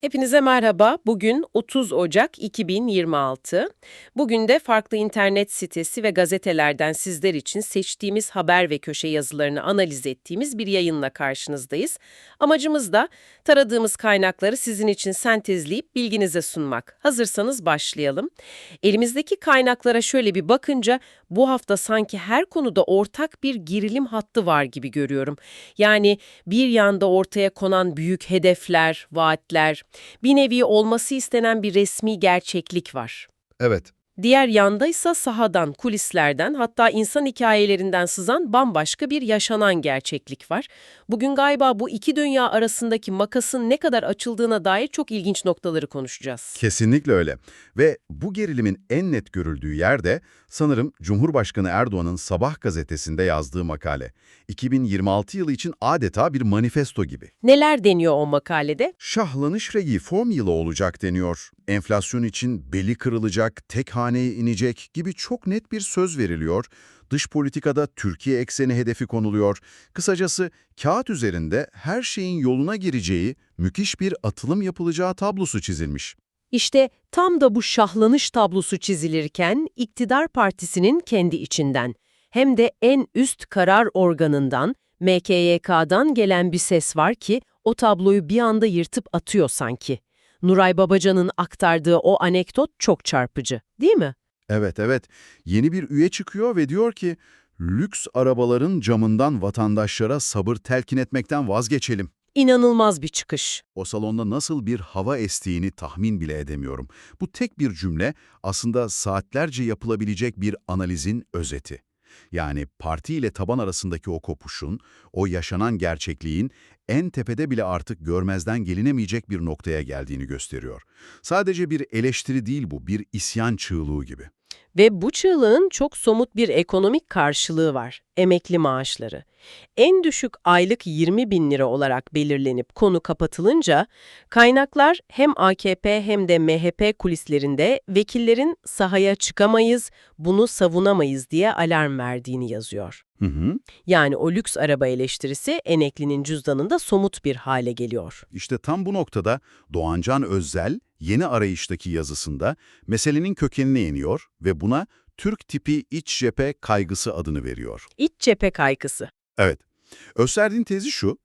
Hepinize merhaba. Bugün 30 Ocak 2026. Bugün de farklı internet sitesi ve gazetelerden sizler için seçtiğimiz haber ve köşe yazılarını analiz ettiğimiz bir yayınla karşınızdayız. Amacımız da taradığımız kaynakları sizin için sentezleyip bilginize sunmak. Hazırsanız başlayalım. Elimizdeki kaynaklara şöyle bir bakınca bu hafta sanki her konuda ortak bir gerilim hattı var gibi görüyorum. Yani bir yanda ortaya konan büyük hedefler, vaatler, bir nevi olması istenen bir resmi gerçeklik var. Evet, Diğer yanda ise sahadan, kulislerden hatta insan hikayelerinden sızan bambaşka bir yaşanan gerçeklik var. Bugün galiba bu iki dünya arasındaki makasın ne kadar açıldığına dair çok ilginç noktaları konuşacağız. kesinlikle öyle. Ve bu gerilimin en net görüldüğü yerde sanırım Cumhurbaşkanı Erdoğan'ın Sabah gazetesinde yazdığı makale. 2026 yılı için adeta bir manifesto gibi. Neler deniyor o makalede? Şahlanış reform yılı olacak deniyor. Enflasyon için beli kırılacak, tek haneye inecek gibi çok net bir söz veriliyor. Dış politikada Türkiye ekseni hedefi konuluyor. Kısacası kağıt üzerinde her şeyin yoluna gireceği, müthiş bir atılım yapılacağı tablosu çizilmiş. İşte tam da bu şahlanış tablosu çizilirken iktidar partisinin kendi içinden hem de en üst karar organından MKYK'dan gelen bir ses var ki o tabloyu bir anda yırtıp atıyor sanki. Nuray Babacan'ın aktardığı o anekdot çok çarpıcı, değil mi? Evet evet, yeni bir üye çıkıyor ve diyor ki, lüks arabaların camından vatandaşlara sabır telkin etmekten vazgeçelim. İnanılmaz bir çıkış. O salonda nasıl bir hava estiğini tahmin bile edemiyorum. Bu tek bir cümle aslında saatlerce yapılabilecek bir analizin özeti. Yani parti ile taban arasındaki o kopuşun, o yaşanan gerçekliğin en tepede bile artık görmezden gelinemeyecek bir noktaya geldiğini gösteriyor. Sadece bir eleştiri değil bu, bir isyan çığlığı gibi. Ve bu çığlığın çok somut bir ekonomik karşılığı var. Emekli maaşları. En düşük aylık 20 bin lira olarak belirlenip konu kapatılınca kaynaklar hem AKP hem de MHP kulislerinde vekillerin sahaya çıkamayız, bunu savunamayız diye alarm verdiğini yazıyor. Hı hı. Yani o lüks araba eleştirisi emeklinin cüzdanında somut bir hale geliyor. İşte tam bu noktada Doğancan Özzel yeni arayıştaki yazısında meselenin kökenine iniyor ve buna Türk tipi iç cephe kaygısı adını veriyor. İç cephe kaygısı. Evet, Özser'in tezi şu,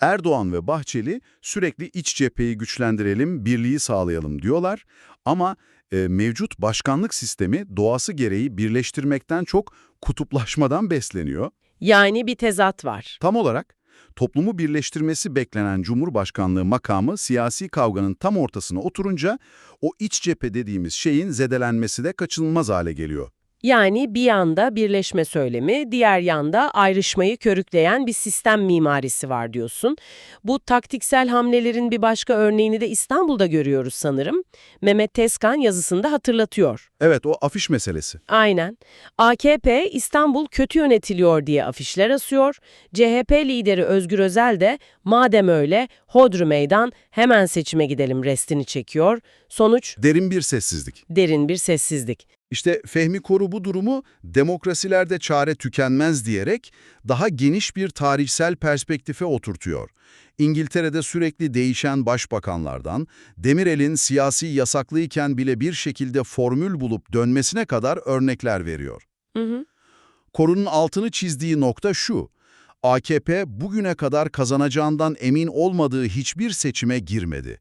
Erdoğan ve Bahçeli sürekli iç cepheyi güçlendirelim, birliği sağlayalım diyorlar ama e, mevcut başkanlık sistemi doğası gereği birleştirmekten çok kutuplaşmadan besleniyor. Yani bir tezat var. Tam olarak toplumu birleştirmesi beklenen Cumhurbaşkanlığı makamı siyasi kavganın tam ortasına oturunca o iç cephe dediğimiz şeyin zedelenmesi de kaçınılmaz hale geliyor. Yani bir yanda birleşme söylemi, diğer yanda ayrışmayı körükleyen bir sistem mimarisi var diyorsun. Bu taktiksel hamlelerin bir başka örneğini de İstanbul'da görüyoruz sanırım. Mehmet Tezkan yazısında hatırlatıyor. Evet o afiş meselesi. Aynen. AKP İstanbul kötü yönetiliyor diye afişler asıyor. CHP lideri Özgür Özel de madem öyle hodru meydan hemen seçime gidelim restini çekiyor. Sonuç Derin bir sessizlik. derin bir sessizlik. İşte Fehmi Koru bu durumu demokrasilerde çare tükenmez diyerek daha geniş bir tarihsel perspektife oturtuyor. İngiltere'de sürekli değişen başbakanlardan, Demirel'in siyasi yasaklıyken bile bir şekilde formül bulup dönmesine kadar örnekler veriyor. Hı hı. Koru'nun altını çizdiği nokta şu, AKP bugüne kadar kazanacağından emin olmadığı hiçbir seçime girmedi.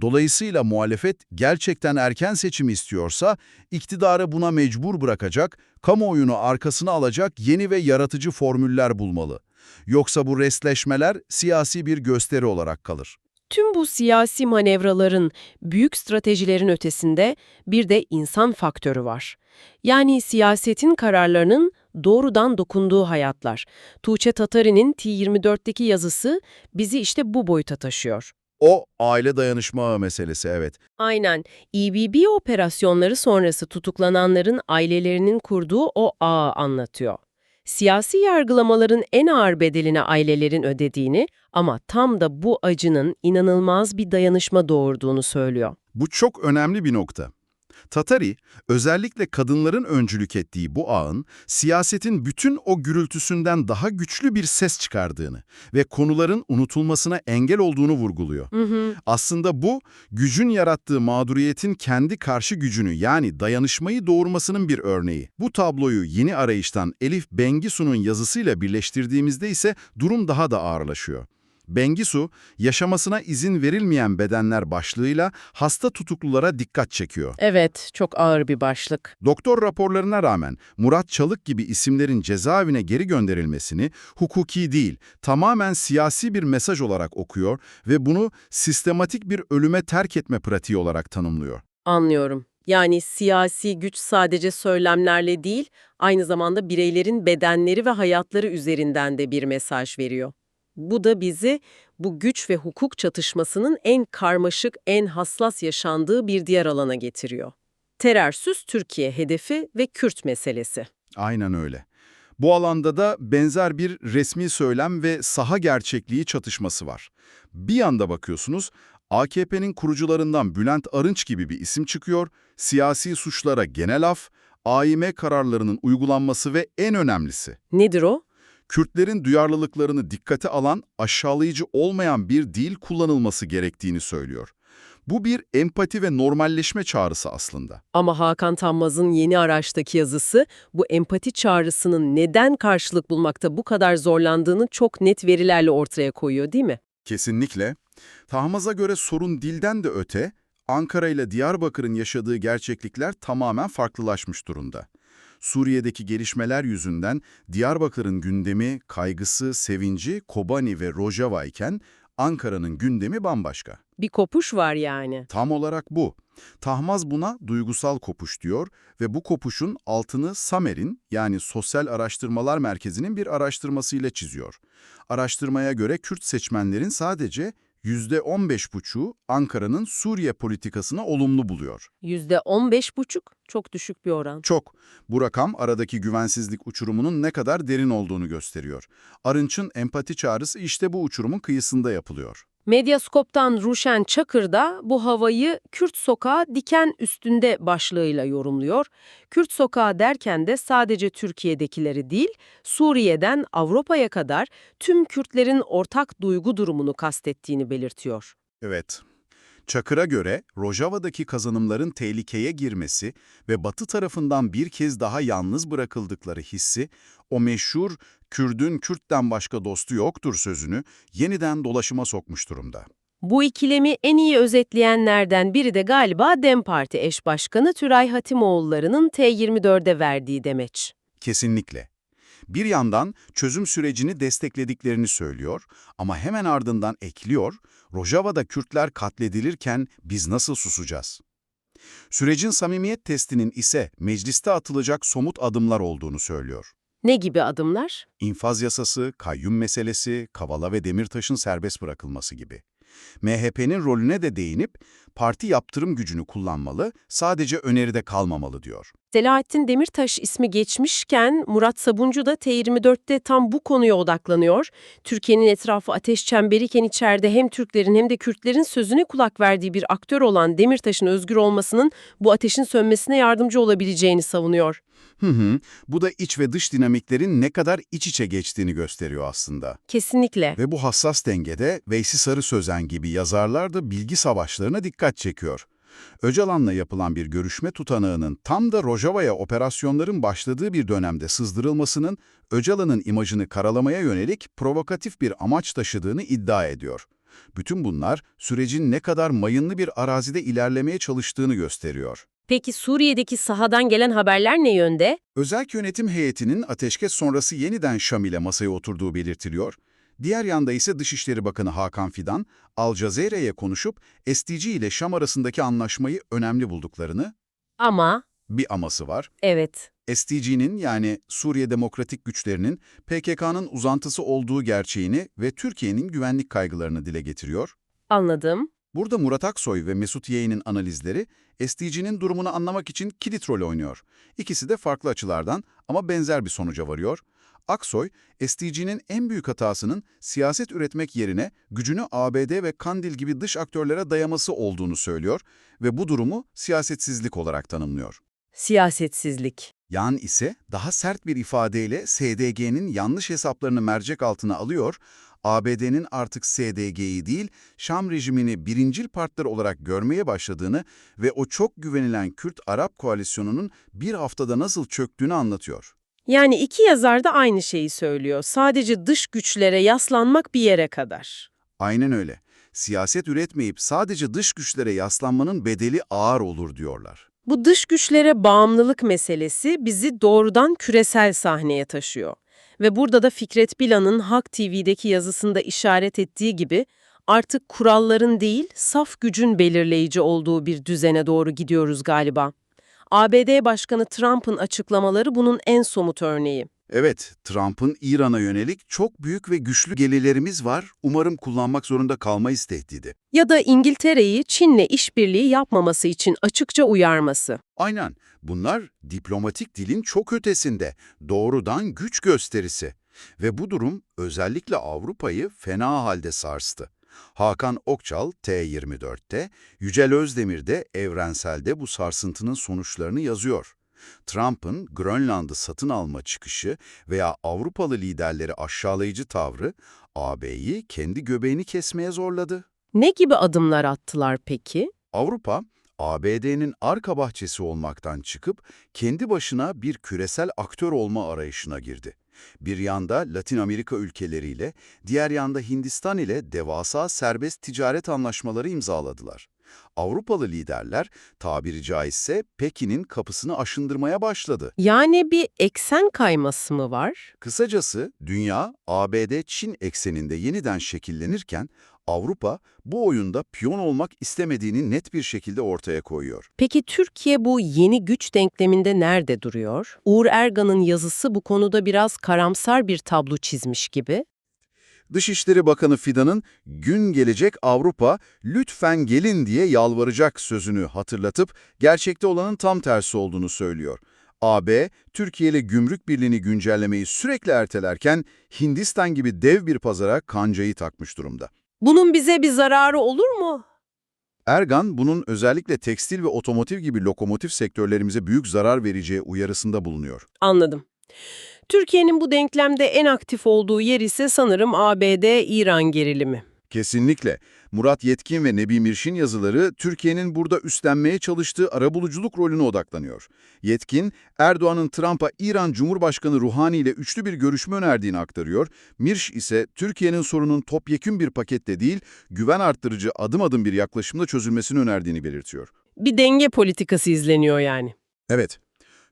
Dolayısıyla muhalefet gerçekten erken seçim istiyorsa iktidarı buna mecbur bırakacak, kamuoyunu arkasına alacak yeni ve yaratıcı formüller bulmalı. Yoksa bu restleşmeler siyasi bir gösteri olarak kalır. Tüm bu siyasi manevraların, büyük stratejilerin ötesinde bir de insan faktörü var. Yani siyasetin kararlarının doğrudan dokunduğu hayatlar. Tuğçe Tatari'nin T24'teki yazısı bizi işte bu boyuta taşıyor. O aile dayanışma meselesi evet. Aynen. EBB operasyonları sonrası tutuklananların ailelerinin kurduğu o ağı anlatıyor. Siyasi yargılamaların en ağır bedelini ailelerin ödediğini ama tam da bu acının inanılmaz bir dayanışma doğurduğunu söylüyor. Bu çok önemli bir nokta. Tatari, özellikle kadınların öncülük ettiği bu ağın, siyasetin bütün o gürültüsünden daha güçlü bir ses çıkardığını ve konuların unutulmasına engel olduğunu vurguluyor. Hı hı. Aslında bu, gücün yarattığı mağduriyetin kendi karşı gücünü yani dayanışmayı doğurmasının bir örneği. Bu tabloyu yeni arayıştan Elif Bengisu'nun yazısıyla birleştirdiğimizde ise durum daha da ağırlaşıyor. Bengisu, yaşamasına izin verilmeyen bedenler başlığıyla hasta tutuklulara dikkat çekiyor. Evet, çok ağır bir başlık. Doktor raporlarına rağmen Murat Çalık gibi isimlerin cezaevine geri gönderilmesini hukuki değil, tamamen siyasi bir mesaj olarak okuyor ve bunu sistematik bir ölüme terk etme pratiği olarak tanımlıyor. Anlıyorum. Yani siyasi güç sadece söylemlerle değil, aynı zamanda bireylerin bedenleri ve hayatları üzerinden de bir mesaj veriyor. Bu da bizi bu güç ve hukuk çatışmasının en karmaşık, en hassas yaşandığı bir diğer alana getiriyor. Terörsüz Türkiye hedefi ve Kürt meselesi. Aynen öyle. Bu alanda da benzer bir resmi söylem ve saha gerçekliği çatışması var. Bir yanda bakıyorsunuz, AKP'nin kurucularından Bülent Arınç gibi bir isim çıkıyor, siyasi suçlara genel af, AİM kararlarının uygulanması ve en önemlisi, Nedir o? Kürtlerin duyarlılıklarını dikkate alan, aşağılayıcı olmayan bir dil kullanılması gerektiğini söylüyor. Bu bir empati ve normalleşme çağrısı aslında. Ama Hakan Tanmaz'ın yeni araçtaki yazısı bu empati çağrısının neden karşılık bulmakta bu kadar zorlandığını çok net verilerle ortaya koyuyor değil mi? Kesinlikle. Tahmaz'a göre sorun dilden de öte, Ankara ile Diyarbakır'ın yaşadığı gerçeklikler tamamen farklılaşmış durumda. Suriye'deki gelişmeler yüzünden Diyarbakır'ın gündemi, kaygısı, sevinci Kobani ve Rojava iken Ankara'nın gündemi bambaşka. Bir kopuş var yani. Tam olarak bu. Tahmaz buna duygusal kopuş diyor ve bu kopuşun altını Samer'in yani Sosyal Araştırmalar Merkezi'nin bir araştırmasıyla çiziyor. Araştırmaya göre Kürt seçmenlerin sadece %15,5'u Ankara'nın Suriye politikasına olumlu buluyor. Yüzde on beş buçuk çok düşük bir oran. Çok. Bu rakam aradaki güvensizlik uçurumunun ne kadar derin olduğunu gösteriyor. Arınç'ın empati çağrısı işte bu uçurumun kıyısında yapılıyor. Medyaskop'tan Ruşen Çakır da bu havayı Kürt Sokağı diken üstünde başlığıyla yorumluyor. Kürt Sokağı derken de sadece Türkiye'dekileri değil, Suriye'den Avrupa'ya kadar tüm Kürtlerin ortak duygu durumunu kastettiğini belirtiyor. Evet. Çakır'a göre Rojava'daki kazanımların tehlikeye girmesi ve Batı tarafından bir kez daha yalnız bırakıldıkları hissi, o meşhur Kürdün Kürt'ten başka dostu yoktur sözünü yeniden dolaşıma sokmuş durumda. Bu ikilemi en iyi özetleyenlerden biri de galiba DEM Parti eş başkanı Tülay Hatimoğulları'nın T24'de verdiği demeç. Kesinlikle. Bir yandan çözüm sürecini desteklediklerini söylüyor ama hemen ardından ekliyor, Rojava'da Kürtler katledilirken biz nasıl susacağız? Sürecin samimiyet testinin ise mecliste atılacak somut adımlar olduğunu söylüyor. Ne gibi adımlar? İnfaz yasası, kayyum meselesi, Kavala ve Demirtaş'ın serbest bırakılması gibi. MHP'nin rolüne de değinip parti yaptırım gücünü kullanmalı, sadece öneride kalmamalı diyor. Selahattin Demirtaş ismi geçmişken Murat Sabuncu da T24'te tam bu konuya odaklanıyor. Türkiye'nin etrafı ateş çemberiken içeride hem Türklerin hem de Kürtlerin sözüne kulak verdiği bir aktör olan Demirtaş'ın özgür olmasının bu ateşin sönmesine yardımcı olabileceğini savunuyor. Hı hı, bu da iç ve dış dinamiklerin ne kadar iç içe geçtiğini gösteriyor aslında. Kesinlikle. Ve bu hassas dengede Veysi Sarı Sözen gibi yazarlar da bilgi savaşlarına dikkat çekiyor. Öcalan'la yapılan bir görüşme tutanağının tam da Rojava'ya operasyonların başladığı bir dönemde sızdırılmasının Öcalan'ın imajını karalamaya yönelik provokatif bir amaç taşıdığını iddia ediyor. Bütün bunlar sürecin ne kadar mayınlı bir arazide ilerlemeye çalıştığını gösteriyor. Peki Suriye'deki sahadan gelen haberler ne yönde? Özel yönetim heyetinin ateşkes sonrası yeniden Şam ile masaya oturduğu belirtiliyor. Diğer yanda ise Dışişleri Bakanı Hakan Fidan, Al Jazeera'ya konuşup SDG ile Şam arasındaki anlaşmayı önemli bulduklarını, Ama bir aması var. evet. SDG'nin yani Suriye Demokratik Güçlerinin PKK'nın uzantısı olduğu gerçeğini ve Türkiye'nin güvenlik kaygılarını dile getiriyor. Anladım. Burada Murat Aksoy ve Mesut Yeğen'in analizleri SDG'nin durumunu anlamak için kilit rol oynuyor. İkisi de farklı açılardan ama benzer bir sonuca varıyor. Aksoy, SDG'nin en büyük hatasının siyaset üretmek yerine gücünü ABD ve Kandil gibi dış aktörlere dayaması olduğunu söylüyor ve bu durumu siyasetsizlik olarak tanımlıyor. Siyasetsizlik. Yan ise daha sert bir ifadeyle SDG'nin yanlış hesaplarını mercek altına alıyor, ABD'nin artık SDG'yi değil, Şam rejimini birincil partner olarak görmeye başladığını ve o çok güvenilen Kürt-Arap koalisyonunun bir haftada nasıl çöktüğünü anlatıyor. Yani iki yazar da aynı şeyi söylüyor. Sadece dış güçlere yaslanmak bir yere kadar. Aynen öyle. Siyaset üretmeyip sadece dış güçlere yaslanmanın bedeli ağır olur diyorlar. Bu dış güçlere bağımlılık meselesi bizi doğrudan küresel sahneye taşıyor. Ve burada da Fikret Bilan'ın Hak TV'deki yazısında işaret ettiği gibi artık kuralların değil, saf gücün belirleyici olduğu bir düzene doğru gidiyoruz galiba. ABD Başkanı Trump'ın açıklamaları bunun en somut örneği. Evet, Trump'ın İran'a yönelik çok büyük ve güçlü gelirlerimiz var, umarım kullanmak zorunda kalmayız tehdidi. Ya da İngiltere'yi Çin'le işbirliği yapmaması için açıkça uyarması. Aynen, bunlar diplomatik dilin çok ötesinde, doğrudan güç gösterisi. Ve bu durum özellikle Avrupa'yı fena halde sarstı. Hakan Okçal T24'te, Yücel Özdemir de Evrensel'de bu sarsıntının sonuçlarını yazıyor. Trump'ın Grönland'ı satın alma çıkışı veya Avrupalı liderleri aşağılayıcı tavrı AB'yi kendi göbeğini kesmeye zorladı. Ne gibi adımlar attılar peki? Avrupa, ABD'nin arka bahçesi olmaktan çıkıp kendi başına bir küresel aktör olma arayışına girdi. Bir yanda Latin Amerika ülkeleriyle, diğer yanda Hindistan ile devasa serbest ticaret anlaşmaları imzaladılar. Avrupalı liderler tabiri caizse Pekin'in kapısını aşındırmaya başladı. Yani bir eksen kayması mı var? Kısacası dünya ABD-Çin ekseninde yeniden şekillenirken Avrupa bu oyunda piyon olmak istemediğini net bir şekilde ortaya koyuyor. Peki Türkiye bu yeni güç denkleminde nerede duruyor? Uğur Ergan'ın yazısı bu konuda biraz karamsar bir tablo çizmiş gibi. Dışişleri Bakanı Fidan'ın gün gelecek Avrupa lütfen gelin diye yalvaracak sözünü hatırlatıp gerçekte olanın tam tersi olduğunu söylüyor. AB, Türkiye ile gümrük birliğini güncellemeyi sürekli ertelerken Hindistan gibi dev bir pazara kancayı takmış durumda. Bunun bize bir zararı olur mu? Ergan, bunun özellikle tekstil ve otomotiv gibi lokomotif sektörlerimize büyük zarar vereceği uyarısında bulunuyor. Anladım. Türkiye'nin bu denklemde en aktif olduğu yer ise sanırım ABD-İran gerilimi. Kesinlikle. Murat Yetkin ve Nebi Mirş'in yazıları Türkiye'nin burada üstlenmeye çalıştığı arabuluculuk rolüne odaklanıyor. Yetkin, Erdoğan'ın Trump'a İran Cumhurbaşkanı Ruhani ile üçlü bir görüşme önerdiğini aktarıyor. Mirş ise Türkiye'nin sorunun topyekün bir pakette değil, güven arttırıcı adım adım bir yaklaşımda çözülmesini önerdiğini belirtiyor. Bir denge politikası izleniyor yani. Evet,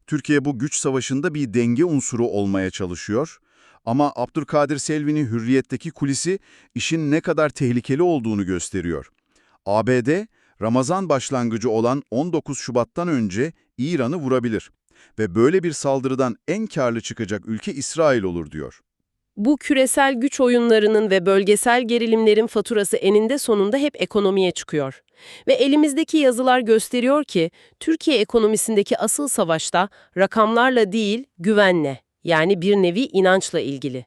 Türkiye bu güç savaşında bir denge unsuru olmaya çalışıyor. Ama Abdülkadir Selvi'nin hürriyetteki kulisi işin ne kadar tehlikeli olduğunu gösteriyor. ABD, Ramazan başlangıcı olan 19 Şubat'tan önce İran'ı vurabilir ve böyle bir saldırıdan en karlı çıkacak ülke İsrail olur diyor. Bu küresel güç oyunlarının ve bölgesel gerilimlerin faturası eninde sonunda hep ekonomiye çıkıyor. Ve elimizdeki yazılar gösteriyor ki Türkiye ekonomisindeki asıl savaşta rakamlarla değil güvenle yani bir nevi inançla ilgili.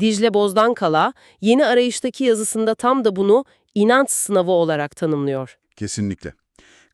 Dicle Bozdankala yeni arayıştaki yazısında tam da bunu inanç sınavı olarak tanımlıyor. Kesinlikle.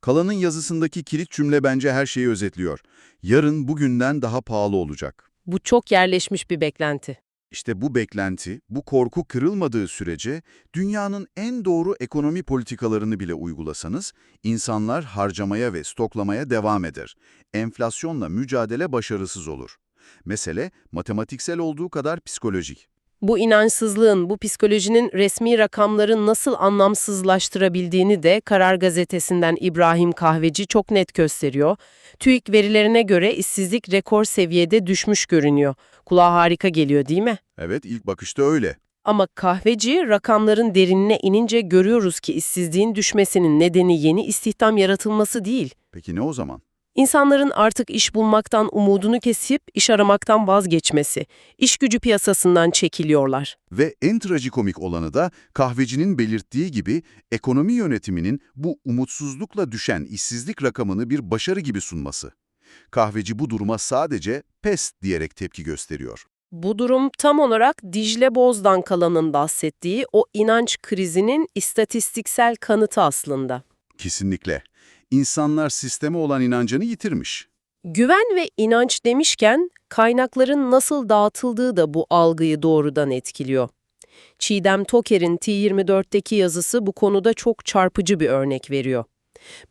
Kalan'ın yazısındaki kilit cümle bence her şeyi özetliyor. Yarın bugünden daha pahalı olacak. Bu çok yerleşmiş bir beklenti. İşte bu beklenti, bu korku kırılmadığı sürece dünyanın en doğru ekonomi politikalarını bile uygulasanız insanlar harcamaya ve stoklamaya devam eder. Enflasyonla mücadele başarısız olur. Mesele matematiksel olduğu kadar psikolojik. Bu inançsızlığın, bu psikolojinin resmi rakamları nasıl anlamsızlaştırabildiğini de Karar Gazetesi'nden İbrahim Kahveci çok net gösteriyor. TÜİK verilerine göre işsizlik rekor seviyede düşmüş görünüyor. Kulağa harika geliyor değil mi? Evet, ilk bakışta öyle. Ama kahveci rakamların derinine inince görüyoruz ki işsizliğin düşmesinin nedeni yeni istihdam yaratılması değil. Peki ne o zaman? İnsanların artık iş bulmaktan umudunu kesip iş aramaktan vazgeçmesi. İş gücü piyasasından çekiliyorlar. Ve en trajikomik olanı da kahvecinin belirttiği gibi ekonomi yönetiminin bu umutsuzlukla düşen işsizlik rakamını bir başarı gibi sunması. Kahveci bu duruma sadece pes diyerek tepki gösteriyor. Bu durum tam olarak Dicle Bozdan Kalan'ın bahsettiği o inanç krizinin istatistiksel kanıtı aslında. Kesinlikle. İnsanlar sisteme olan inancını yitirmiş. Güven ve inanç demişken kaynakların nasıl dağıtıldığı da bu algıyı doğrudan etkiliyor. Çiğdem Toker'in T24'teki yazısı bu konuda çok çarpıcı bir örnek veriyor.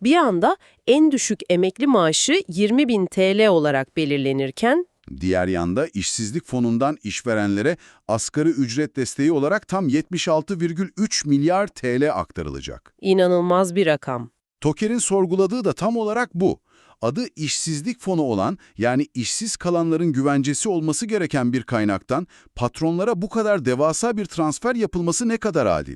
Bir anda en düşük emekli maaşı 20 bin TL olarak belirlenirken Diğer yanda işsizlik fonundan işverenlere asgari ücret desteği olarak tam 76,3 milyar TL aktarılacak. inanılmaz bir rakam. Toker'in sorguladığı da tam olarak bu. Adı işsizlik fonu olan yani işsiz kalanların güvencesi olması gereken bir kaynaktan patronlara bu kadar devasa bir transfer yapılması ne kadar adil?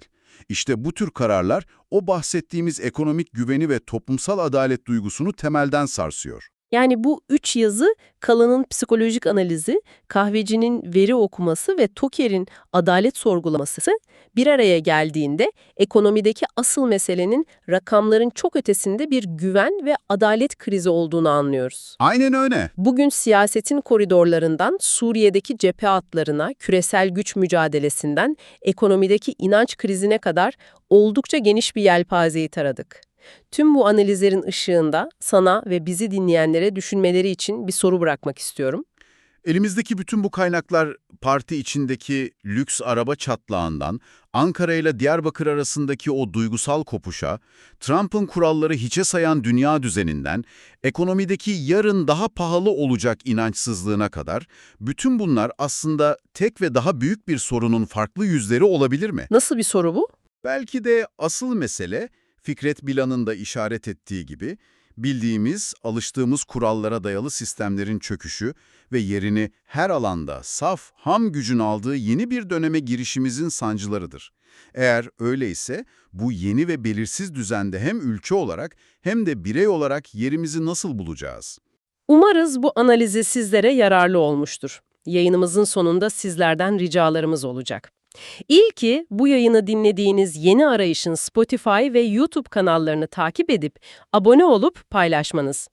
İşte bu tür kararlar o bahsettiğimiz ekonomik güveni ve toplumsal adalet duygusunu temelden sarsıyor. Yani bu üç yazı Kalan'ın psikolojik analizi, kahvecinin veri okuması ve Toker'in adalet sorgulaması bir araya geldiğinde ekonomideki asıl meselenin rakamların çok ötesinde bir güven ve adalet krizi olduğunu anlıyoruz. Aynen öyle. Bugün siyasetin koridorlarından Suriye'deki cephe hatlarına, küresel güç mücadelesinden ekonomideki inanç krizine kadar oldukça geniş bir yelpazeyi taradık. Tüm bu analizlerin ışığında sana ve bizi dinleyenlere düşünmeleri için bir soru bırakmak istiyorum. Elimizdeki bütün bu kaynaklar parti içindeki lüks araba çatlağından, Ankara ile Diyarbakır arasındaki o duygusal kopuşa, Trump'ın kuralları hiçe sayan dünya düzeninden, ekonomideki yarın daha pahalı olacak inançsızlığına kadar, bütün bunlar aslında tek ve daha büyük bir sorunun farklı yüzleri olabilir mi? Nasıl bir soru bu? Belki de asıl mesele, Fikret Bilan'ın da işaret ettiği gibi, bildiğimiz, alıştığımız kurallara dayalı sistemlerin çöküşü ve yerini her alanda saf, ham gücün aldığı yeni bir döneme girişimizin sancılarıdır. Eğer öyleyse, bu yeni ve belirsiz düzende hem ülke olarak hem de birey olarak yerimizi nasıl bulacağız? Umarız bu analizi sizlere yararlı olmuştur. Yayınımızın sonunda sizlerden ricalarımız olacak. İlki bu yayını dinlediğiniz yeni arayışın Spotify ve YouTube kanallarını takip edip abone olup paylaşmanız.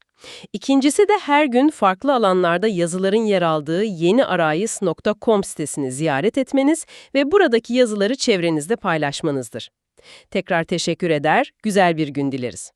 İkincisi de her gün farklı alanlarda yazıların yer aldığı yeniarayız.com sitesini ziyaret etmeniz ve buradaki yazıları çevrenizde paylaşmanızdır. Tekrar teşekkür eder, güzel bir gün dileriz.